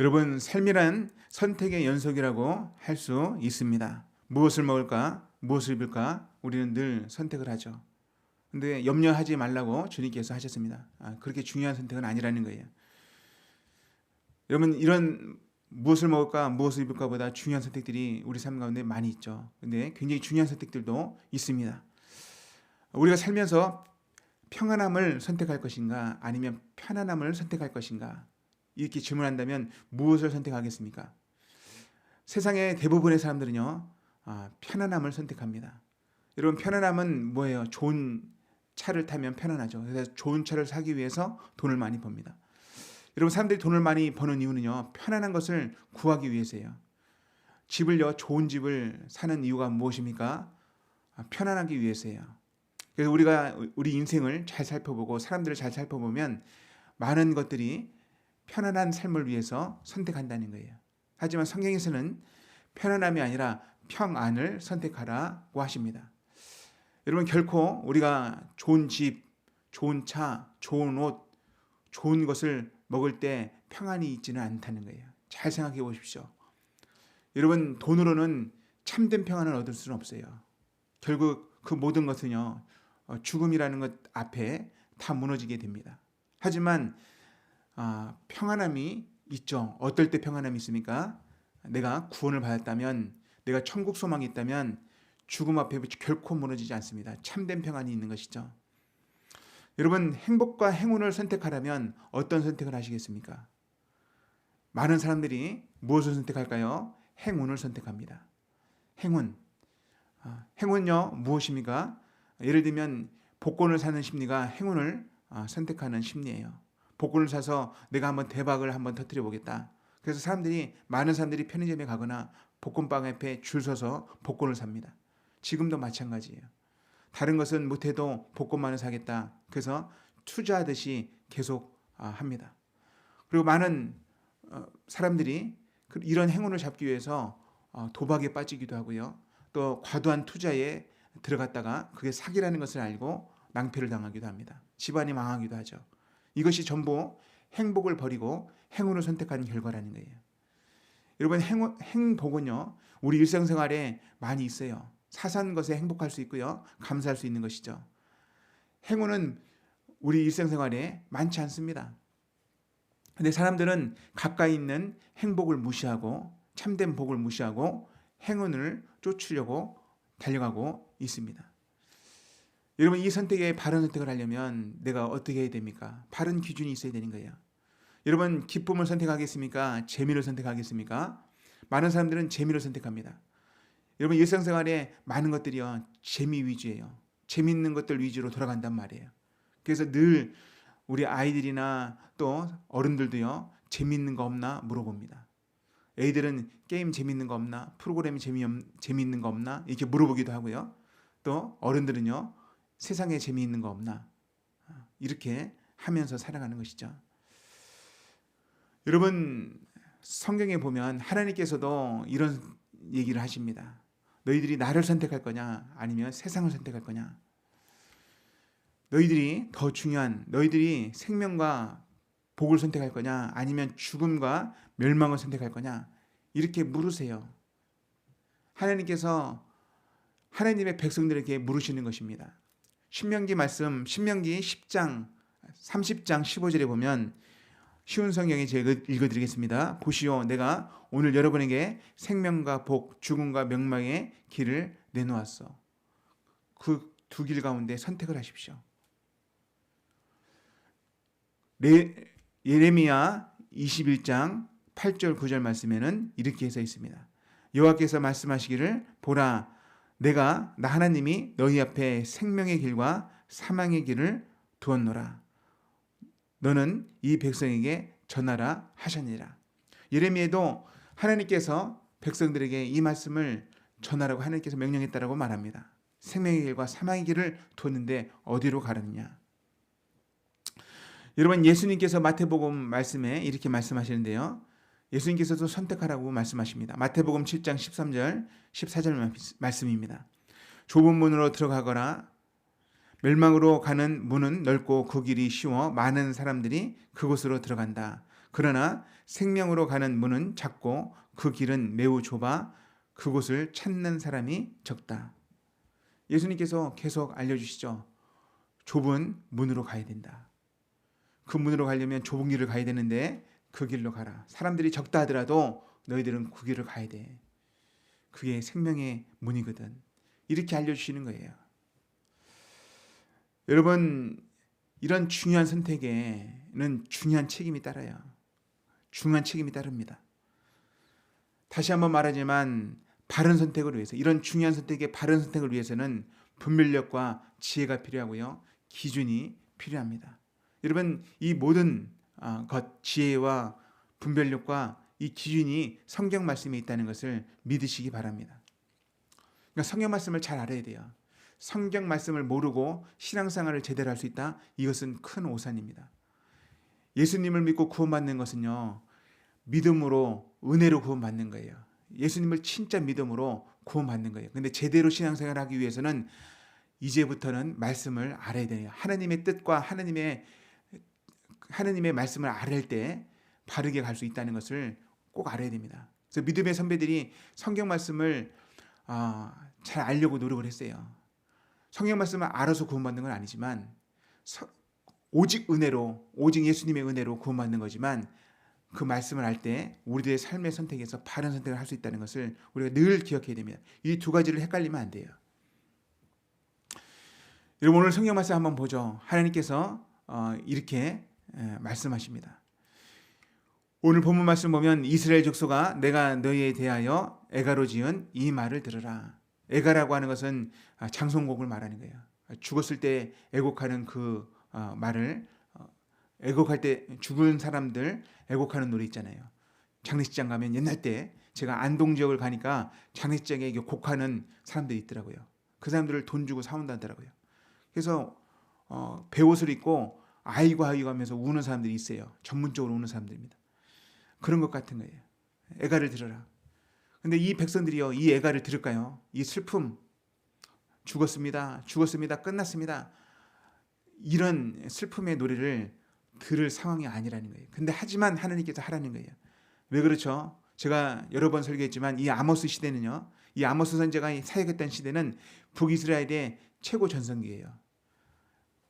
여러분 삶이란 선택의 연속이라고 할 수 있습니다. 무엇을 먹을까, 무엇을 입을까 우리는 늘 선택을 하죠. 근데 염려하지 말라고 주님께서 하셨습니다. 아, 그렇게 중요한 선택은 아니라는 거예요. 여러분 이런 무엇을 먹을까, 무엇을 입을까보다 중요한 선택들이 우리 삶 가운데 많이 있죠. 근데 굉장히 중요한 선택들도 있습니다. 우리가 살면서 평안함을 선택할 것인가, 아니면 편안함을 선택할 것인가 이렇게 질문한다면 무엇을 선택하겠습니까? 세상의 대부분의 사람들은요, 아, 편안함을 선택합니다. 여러분 편안함은 뭐예요? 좋은 차를 타면 편안하죠. 그래서 좋은 차를 사기 위해서 돈을 많이 법니다. 여러분 사람들이 돈을 많이 버는 이유는요 편안한 것을 구하기 위해서예요. 집을요 좋은 집을 사는 이유가 무엇입니까? 아, 편안하기 위해서예요. 그래서 우리가 우리 인생을 잘 살펴보고 사람들을 잘 살펴보면 많은 것들이 편안한 삶을 위해서 선택한다는 거예요. 하지만 성경에서는 편안함이 아니라 평안을 선택하라고 하십니다. 여러분 결코 우리가 좋은 집, 좋은 차, 좋은 옷, 좋은 것을 먹을 때 평안이 있지는 않다는 거예요. 잘 생각해 보십시오. 여러분 돈으로는 참된 평안을 얻을 수는 없어요. 결국 그 모든 것은요 어, 죽음이라는 것 앞에 다 무너지게 됩니다. 하지만 아, 평안함이 있죠. 어떨 때 평안함이 있습니까? 내가 구원을 받았다면, 내가 천국 소망이 있다면 죽음 앞에 결코 무너지지 않습니다. 참된 평안이 있는 것이죠. 여러분 행복과 행운을 선택하라면 어떤 선택을 하시겠습니까? 많은 사람들이 무엇을 선택할까요? 행운을 선택합니다. 행운. 아, 행운요 무엇입니까? 예를 들면 복권을 사는 심리가 행운을 아, 선택하는 심리예요. 복권을 사서 내가 한번 대박을 한번 터뜨려 보겠다. 그래서 사람들이 많은 사람들이 편의점에 가거나 복권방 앞에 줄 서서 복권을 삽니다. 지금도 마찬가지예요. 다른 것은 못해도 복권만을 사겠다. 그래서 투자하듯이 계속 아, 합니다. 그리고 많은 어, 사람들이 그 이런 행운을 잡기 위해서 어, 도박에 빠지기도 하고요. 또 과도한 투자에 들어갔다가 그게 사기라는 것을 알고 낭패를 당하기도 합니다. 집안이 망하기도 하죠. 이것이 전부 행복을 버리고 행운을 선택하는 결과라는 거예요. 여러분 행, 행복은요 우리 일상생활에 많이 있어요. 사소한 것에 행복할 수 있고요. 감사할 수 있는 것이죠. 행운은 우리 일상생활에 많지 않습니다. 근데 사람들은 가까이 있는 행복을 무시하고 참된 복을 무시하고 행운을 쫓으려고 달려가고 있습니다. 여러분 이 선택에 바른 선택을 하려면 내가 어떻게 해야 됩니까? 바른 기준이 있어야 되는 거예요. 여러분 기쁨을 선택하겠습니까? 재미를 선택하겠습니까? 많은 사람들은 재미를 선택합니다. 여러분 일상생활에 많은 것들이요 재미 위주예요. 재밌는 것들 위주로 돌아간단 말이에요. 그래서 늘 우리 아이들이나 또 어른들도요 재밌는 거 없나 물어봅니다. 애들은 게임 재밌는 거 없나 프로그램이 재미 재밌는 거 없나 이렇게 물어보기도 하고요. 또 어른들은요 세상에 재미있는 거 없나 이렇게 하면서 살아가는 것이죠. 여러분 성경에 보면 하나님께서도 이런 얘기를 하십니다. 너희들이 나를 선택할 거냐 아니면 세상을 선택할 거냐 너희들이 더 중요한 너희들이 생명과 복을 선택할 거냐 아니면 죽음과 멸망을 선택할 거냐 이렇게 물으세요. 하나님께서 하나님의 백성들에게 물으시는 것입니다. 신명기 말씀 신명기 10장 30장 15절에 보면 쉬운 성경에 제가 읽어드리겠습니다. 보시오, 내가 오늘 여러분에게 생명과 복, 죽음과 명망의 길을 내놓았어. 그 두 길 가운데 선택을 하십시오. 레, 예레미야 21장 8절 9절 말씀에는 이렇게 해서 있습니다. 여호와께서 말씀하시기를 보라 내가 나 하나님이 너희 앞에 생명의 길과 사망의 길을 두었노라. 너는 이 백성에게 전하라 하셨니라. 예레미야도 하나님께서 백성들에게 이 말씀을 전하라고 하나님께서 명령했다라고 말합니다. 생명의 길과 사망의 길을 두었는데 어디로 가느냐? 여러분 예수님께서 마태복음 말씀에 이렇게 말씀하시는데요. 예수님께서도 선택하라고 말씀하십니다. 마태복음 7장 13절, 14절 말씀입니다. 좁은 문으로 들어가거나 멸망으로 가는 문은 넓고 그 길이 쉬워 많은 사람들이 그곳으로 들어간다. 그러나 생명으로 가는 문은 작고 그 길은 매우 좁아 그곳을 찾는 사람이 적다. 예수님께서 계속 알려주시죠. 좁은 문으로 가야 된다. 그 문으로 가려면 좁은 길을 가야 되는데 그 길로 가라. 사람들이 적다 하더라도 너희들은 그 길을 가야 돼. 그게 생명의 문이거든. 이렇게 알려주시는 거예요. 여러분, 이런 중요한 선택에는 중요한 책임이 따라요. 중요한 책임이 따릅니다. 다시 한번 말하지만 바른 선택을 위해서 이런 중요한 선택의 바른 선택을 위해서는 분별력과 지혜가 필요하고요. 기준이 필요합니다. 여러분 이 모든 아, 것 지혜와 분별력과 이 기준이 성경 말씀에 있다는 것을 믿으시기 바랍니다. 그러니까 성경 말씀을 잘 알아야 돼요. 성경 말씀을 모르고 신앙생활을 제대로 할 수 있다. 이것은 큰 오산입니다. 예수님을 믿고 구원받는 것은요. 믿음으로 은혜로 구원받는 거예요. 예수님을 진짜 믿음으로 구원받는 거예요. 근데 제대로 신앙생활을 하기 위해서는 이제부터는 말씀을 알아야 돼요. 하나님의 뜻과 하나님의 하나님의 말씀을 알을 때 바르게 갈 수 있다는 것을 꼭 알아야 됩니다. 그래서 믿음의 선배들이 성경 말씀을 어, 잘 알려고 노력을 했어요. 성경 말씀을 알아서 구원받는 건 아니지만 서, 오직 은혜로 오직 예수님의 은혜로 구원받는 거지만 그 말씀을 할 때 우리들의 삶의 선택에서 바른 선택을 할 수 있다는 것을 우리가 늘 기억해야 됩니다. 이 두 가지를 헷갈리면 안 돼요. 여러분 오늘 성경 말씀 한번 보죠. 하나님께서 어, 이렇게 에, 말씀하십니다. 오늘 본문 말씀 보면 이스라엘 족속아 내가 너희에 대하여 애가로 지은 이 말을 들으라. 애가라고 하는 것은 아, 장송곡을 말하는 거예요. 죽었을 때 애곡하는 그 어, 말을 어, 애곡할 때 죽은 사람들 애곡하는 노래 있잖아요. 장례식장 가면 옛날 때 제가 안동 지역을 가니까 장례식장에 곡하는 사람들이 있더라고요. 그 사람들을 돈 주고 사온다더라고요. 그래서 어, 배옷을 입고 아이고 아이고 하면서 우는 사람들이 있어요. 전문적으로 우는 사람들입니다. 그런 것 같은 거예요. 애가를 들어라. 근데 이 백성들이요, 이 애가를 들을까요? 이 슬픔, 죽었습니다. 죽었습니다. 끝났습니다. 이런 슬픔의 노래를 들을 상황이 아니라는 거예요. 근데 하지만 하나님께서 하라는 거예요. 왜 그렇죠? 제가 여러 번 설교했지만 이 아모스 시대는요. 이 아모스 선제가 사역했던 시대는 북이스라엘의 최고 전성기예요.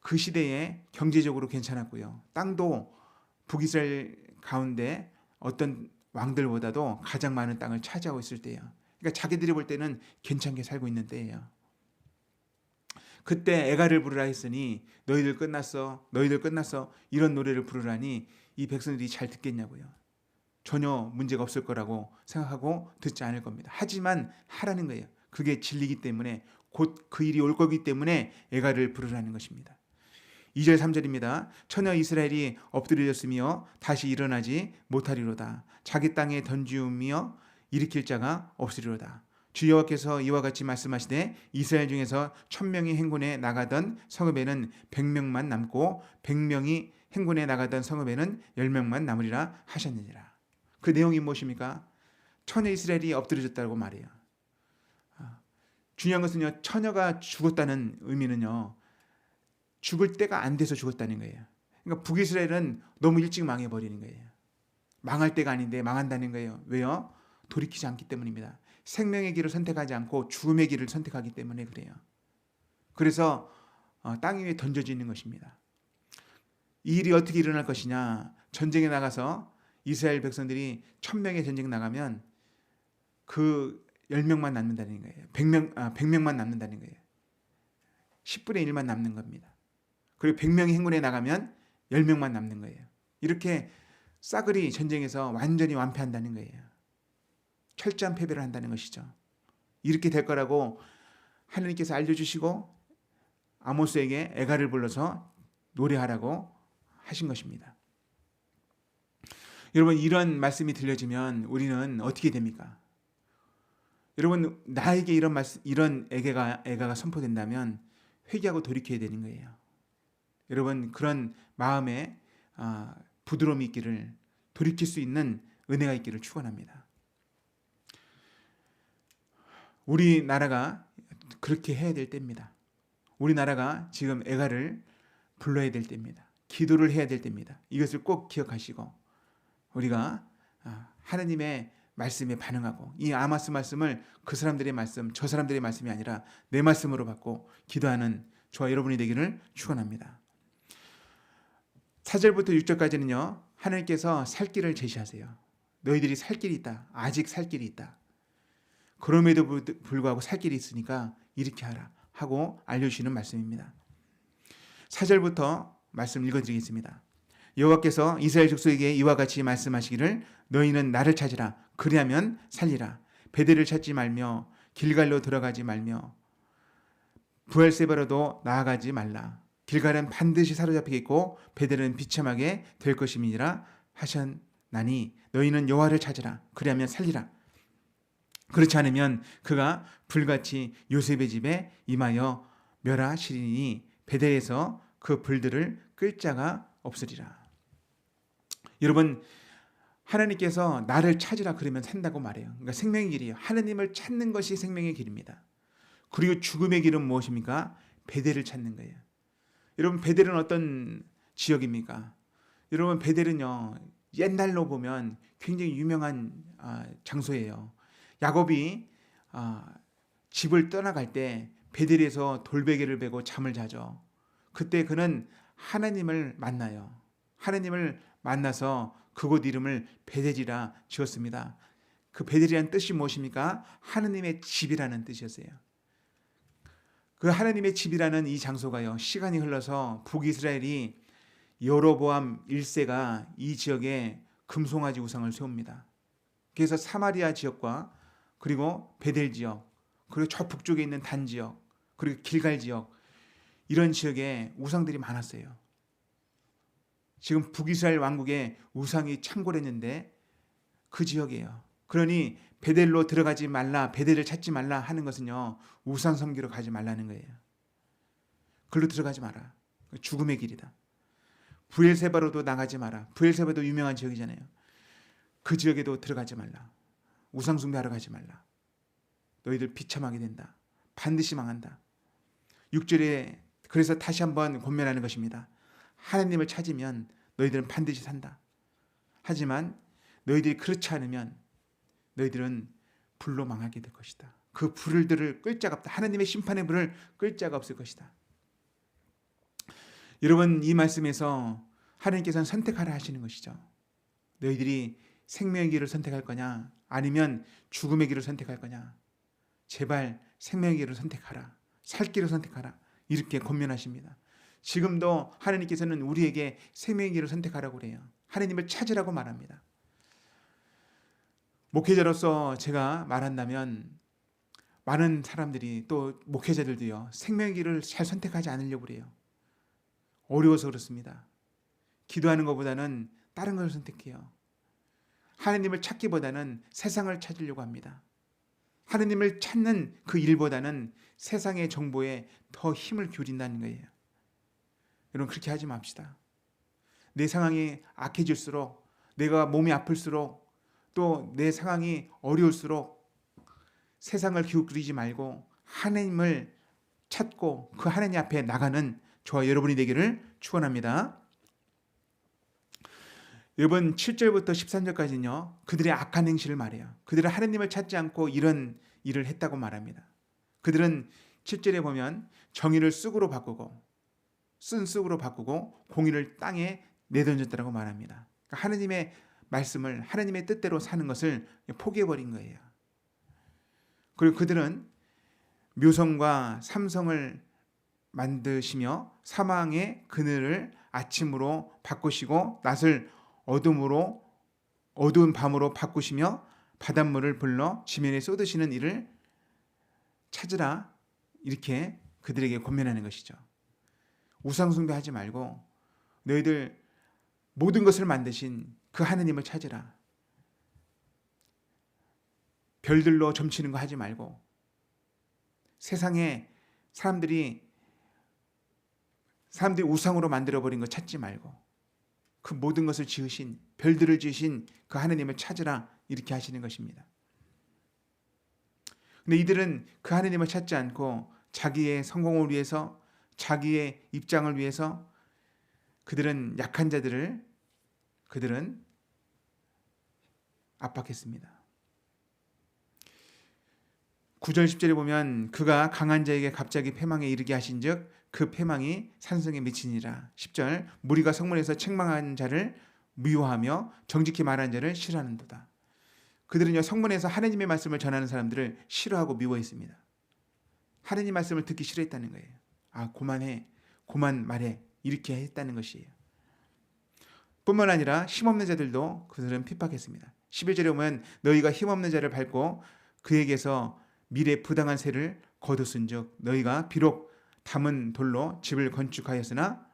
그 시대에 경제적으로 괜찮았고요. 땅도 북이스라엘 가운데 어떤 왕들보다도 가장 많은 땅을 차지하고 있을 때예요. 그러니까 자기들이 볼 때는 괜찮게 살고 있는 때예요. 그때 애가를 부르라 했으니 너희들 끝났어 너희들 끝났어 이런 노래를 부르라니 이 백성들이 잘 듣겠냐고요. 전혀 문제가 없을 거라고 생각하고 듣지 않을 겁니다. 하지만 하라는 거예요. 그게 진리기 때문에 곧 그 일이 올 거기 때문에 애가를 부르라는 것입니다. 2절 3절입니다. 처녀 이스라엘이 엎드려졌으며 다시 일어나지 못하리로다. 자기 땅에 던지우며 일으킬 자가 없으리로다. 주 여호와께서 이와 같이 말씀하시되 이스라엘 중에서 천명이 행군에 나가던 성읍에는 백명만 남고 백명이 행군에 나가던 성읍에는 열명만 남으리라 하셨느니라. 그 내용이 무엇입니까? 처녀 이스라엘이 엎드려졌다고 말해요. 아, 중요한 것은요, 처녀가 죽었다는 의미는요, 죽을 때가 안 돼서 죽었다는 거예요. 그러니까 북이스라엘은 너무 일찍 망해버리는 거예요. 망할 때가 아닌데 망한다는 거예요. 왜요? 돌이키지 않기 때문입니다. 생명의 길을 선택하지 않고 죽음의 길을 선택하기 때문에 그래요. 그래서 어, 땅 위에 던져지는 것입니다. 이 일이 어떻게 일어날 것이냐? 전쟁에 나가서 이스라엘 백성들이 천 명의 전쟁 나가면 그 10명만 남는다는 거예요. 100명, 아, 100명만 남는다는 거예요. 10분의 1만 남는 겁니다. 그리고 100명이 행군에 나가면 10명만 남는 거예요. 이렇게 싸그리 전쟁에서 완전히 완패한다는 거예요. 철저한 패배를 한다는 것이죠. 이렇게 될 거라고 하나님께서 알려주시고 아모스에게 애가를 불러서 노래하라고 하신 것입니다. 여러분 이런 말씀이 들려지면 우리는 어떻게 됩니까? 여러분 나에게 이런 말씀 이런 애가가 애가가 선포된다면 회개하고 돌이켜야 되는 거예요. 여러분 그런 마음에 아, 부드러움이 있기를 돌이킬 수 있는 은혜가 있기를 축원합니다. 우리나라가 그렇게 해야 될 때입니다. 우리나라가 지금 애가를 불러야 될 때입니다. 기도를 해야 될 때입니다. 이것을 꼭 기억하시고 우리가 아, 하느님의 말씀에 반응하고 이 아마스 말씀을 그 사람들의 말씀, 저 사람들의 말씀이 아니라 내 말씀으로 받고 기도하는 저와 여러분이 되기를 축원합니다. 4절부터 6절까지는요. 하나님께서 살 길을 제시하세요. 너희들이 살 길이 있다. 아직 살 길이 있다. 그럼에도 불구하고 살 길이 있으니까 이렇게 하라 하고 알려주시는 말씀입니다. 4절부터 말씀 읽어드리겠습니다. 여호와께서 이스라엘 족속에게 이와 같이 말씀하시기를 너희는 나를 찾으라 그리하면 살리라 베델을 찾지 말며 길갈로 들어가지 말며 부엘세바로도 나아가지 말라 길갈은 반드시 사로잡히겠고 베델은 비참하게 될 것임이니라 하셨나니 너희는 여호와를 찾으라 그리하면 살리라 그렇지 않으면 그가 불같이 요셉의 집에 임하여 멸하시리니 베델에서 그 불들을 끌 자가 없으리라. 여러분 하나님께서 나를 찾으라 그러면 산다고 말해요. 그러니까 생명의 길이에요. 하나님을 찾는 것이 생명의 길입니다. 그리고 죽음의 길은 무엇입니까? 베델을 찾는 거예요. 여러분 베델은 어떤 지역입니까? 여러분 베델은요 옛날로 보면 굉장히 유명한 아, 장소예요. 야곱이 아, 집을 떠나갈 때 베델에서 돌베개를 베고 잠을 자죠. 그때 그는 하나님을 만나요. 하나님을 만나서 그곳 이름을 베델이라 지었습니다. 그 베델이라는 뜻이 무엇입니까? 하나님의 집이라는 뜻이었어요. 그 하나님의 집이라는 이 장소가요. 시간이 흘러서 북이스라엘이 여로보암 1세가 이 지역에 금송아지 우상을 세웁니다. 그래서 사마리아 지역과 그리고 베델 지역, 그리고 저 북쪽에 있는 단 지역, 그리고 길갈 지역 이런 지역에 우상들이 많았어요. 지금 북이스라엘 왕국에 우상이 창궐했는데 그 지역이에요. 그러니 베델로 들어가지 말라, 베델을 찾지 말라 하는 것은요 우상 섬기러 가지 말라는 거예요. 글로 들어가지 마라. 죽음의 길이다. 부엘세바로도 나가지 마라. 부엘세바도 유명한 지역이잖아요. 그 지역에도 들어가지 말라. 우상 숭배하러 가지 말라. 너희들 비참하게 된다. 반드시 망한다. 6절에 그래서 다시 한번 권면하는 것입니다. 하나님을 찾으면 너희들은 반드시 산다. 하지만 너희들이 그렇지 않으면 너희들은 불로 망하게 될 것이다. 그 불들을 끌 자가 없다. 하나님의 심판의 불을 끌 자가 없을 것이다. 여러분 이 말씀에서 하나님께서는 선택하라 하시는 것이죠. 너희들이 생명의 길을 선택할 거냐 아니면 죽음의 길을 선택할 거냐 제발 생명의 길을 선택하라 살 길을 선택하라 이렇게 권면하십니다. 지금도 하나님께서는 우리에게 생명의 길을 선택하라고 그래요. 하나님을 찾으라고 말합니다. 목회자로서 제가 말한다면 많은 사람들이 또 목회자들도요 길을 잘 선택하지 않으려고 그래요. 어려워서 그렇습니다. 기도하는 것보다는 다른 걸 선택해요. 하나님을 찾기보다는 세상을 찾으려고 합니다. 하나님을 찾는 그 일보다는 세상의 정보에 더 힘을 기울인다는 거예요. 여러분 그렇게 하지 맙시다. 내 상황이 악해질수록 내가 몸이 아플수록 또 내 상황이 어려울수록 세상을 기웃거리지 말고 하나님을 찾고 그 하나님 앞에 나가는 저와 여러분이 되기를 축원합니다. 여러분 7절부터 13절까지는요. 그들의 악한 행실을 말해요. 그들은 하나님을 찾지 않고 이런 일을 했다고 말합니다. 그들은 7절에 보면 정의를 쑥으로 바꾸고 쓴 쑥으로 바꾸고 공의를 땅에 내던졌다고 말합니다. 그러니까 하나님의 말씀을 하나님의 뜻대로 사는 것을 포기해 버린 거예요. 그리고 그들은 묘성과 삼성을 만드시며 사망의 그늘을 아침으로 바꾸시고 낯을 어둠으로 어두운 밤으로 바꾸시며 바닷물을 불러 지면에 쏟으시는 일을 찾으라 이렇게 그들에게 권면하는 것이죠. 우상숭배하지 말고 너희들 모든 것을 만드신 그 하느님을 찾으라. 별들로 점치는 거 하지 말고 세상에 사람들이 사람들이 우상으로 만들어 버린 거 찾지 말고 그 모든 것을 지으신 별들을 지으신 그 하나님을 찾으라 이렇게 하시는 것입니다. 근데 이들은 그 하나님을 찾지 않고 자기의 성공을 위해서 자기의 입장을 위해서 그들은 약한 자들을 그들은 압박했습니다. 9절 10절에 보면 그가 강한 자에게 갑자기 패망에 이르게 하신즉 그 패망이 산성에 미치니라. 10절 무리가 성문에서 책망한 자를 미워하며 정직히 말한 자를 싫어하는도다. 그들은요 성문에서 하나님의 말씀을 전하는 사람들을 싫어하고 미워했습니다. 하나님 말씀을 듣기 싫어했다는 거예요. 아 고만해, 고만 말해 이렇게 했다는 것이에요. 뿐만 아니라 힘없는 자들도 그들은 핍박했습니다. 11절에 보면 너희가 힘없는 자를 밟고 그에게서 미래 부당한 세를 거뒀은즉 너희가 비록 담은 돌로 집을 건축하였으나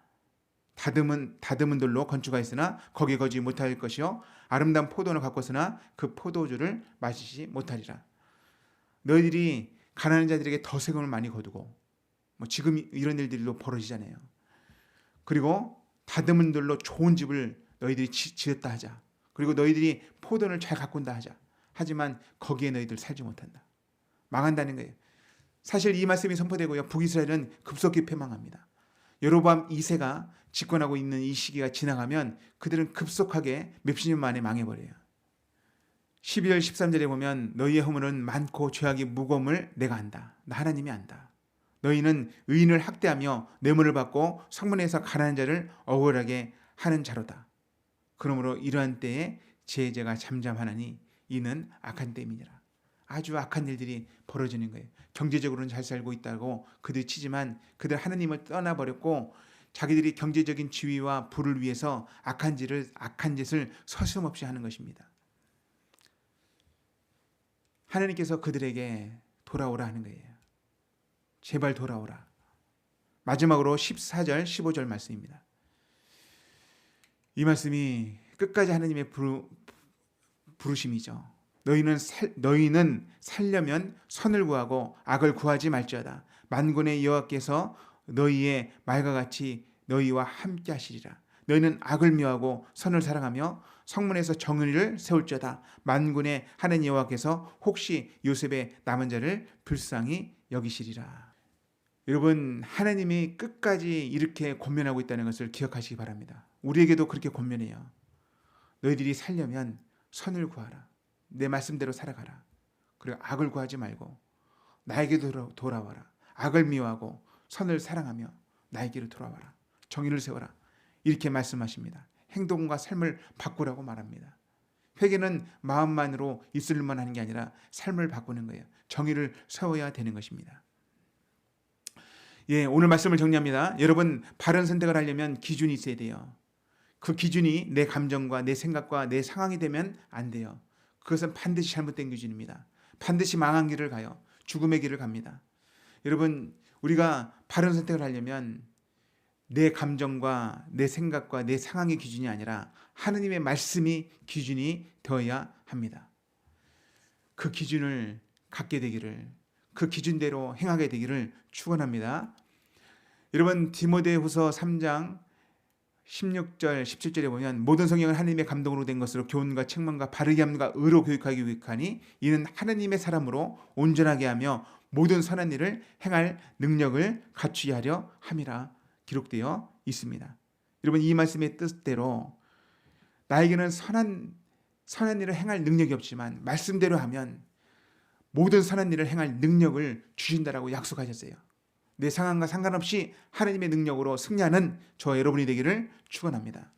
다듬은 다듬은 돌로 건축하였으나 거기 거지 못할 것이요 아름다운 포도를 갖고서나 그 포도주를 마시지 못하리라. 너희들이 가난한 자들에게 더 세금을 많이 거두고 뭐 지금 이런 일들도 벌어지잖아요. 그리고 다듬은 돌로 좋은 집을 너희들이 지, 지었다 하자. 그리고 너희들이 포도를 잘 가꾼다 하자. 하지만 거기에 너희들 살지 못한다. 망한다는 거예요. 사실 이 말씀이 선포되고요. 북이스라엘은 급속히 패망합니다. 여로밤 2세가 집권하고 있는 이 시기가 지나가면 그들은 급속하게 몇십 년 만에 망해버려요. 12절 13절에 보면 너희의 허물은 많고 죄악이 무거움을 내가 안다. 나 하나님이 안다. 너희는 의인을 학대하며 뇌물을 받고 성문에서 가난한 자를 억울하게 하는 자로다. 그러므로 이러한 때에 제재가 잠잠하나니 이는 악한 때임이니라. 아주 악한 일들이 벌어지는 거예요. 경제적으로는 잘 살고 있다고 그들 치지만 그들 하나님을 떠나버렸고 자기들이 경제적인 지위와 부를 위해서 악한 짓을 악한 짓을 서슴없이 하는 것입니다. 하나님께서 그들에게 돌아오라 하는 거예요. 제발 돌아오라. 마지막으로 14절, 15절 말씀입니다. 이 말씀이 끝까지 하나님의 부르, 부르심이죠. 너희는 살, 너희는 살려면 선을 구하고 악을 구하지 말지어다. 만군의 여호와께서 너희의 말과 같이 너희와 함께 하시리라. 너희는 악을 미워하고 선을 사랑하며 성문에서 정의를 세울지어다. 만군의 하나님 여호와께서 혹시 요셉의 남은 자를 불쌍히 여기시리라. 여러분 하나님이 끝까지 이렇게 권면하고 있다는 것을 기억하시기 바랍니다. 우리에게도 그렇게 권면해요. 너희들이 살려면 선을 구하라. 내 말씀대로 살아가라. 그리고 악을 구하지 말고 나에게로 돌아 와라. 악을 미워하고 선을 사랑하며 나에게로 돌아와라. 정의를 세워라. 이렇게 말씀하십니다. 행동과 삶을 바꾸라고 말합니다. 회개는 마음만으로 있을만 하는 게 아니라 삶을 바꾸는 거예요. 정의를 세워야 되는 것입니다. 예, 오늘 말씀을 정리합니다. 여러분, 바른 선택을 하려면 기준이 있어야 돼요. 그 기준이 내 감정과 내 생각과 내 상황이 되면 안 돼요. 그것은 반드시 잘못된 기준입니다. 반드시 망한 길을 가요. 죽음의 길을 갑니다. 여러분, 우리가 바른 선택을 하려면 내 감정과 내 생각과 내 상황의 기준이 아니라 하느님의 말씀이 기준이 되어야 합니다. 그 기준을 갖게 되기를 그 기준대로 행하게 되기를 축원합니다. 여러분 디모데후서 3장 16절 17절에 보면 모든 성경은 하나님의 감동으로 된 것으로 교훈과 책망과 바르게 함과 의로 교육하기 위하니 이는 하나님의 사람으로 온전하게 하며 모든 선한 일을 행할 능력을 갖추게 하려 함이라 기록되어 있습니다. 여러분 이 말씀의 뜻대로 나에게는 선한 선한 일을 행할 능력이 없지만 말씀대로 하면 모든 선한 일을 행할 능력을 주신다라고 약속하셨어요. 내 상황과 상관없이 하나님의 능력으로 승리하는 저 여러분이 되기를 축원합니다.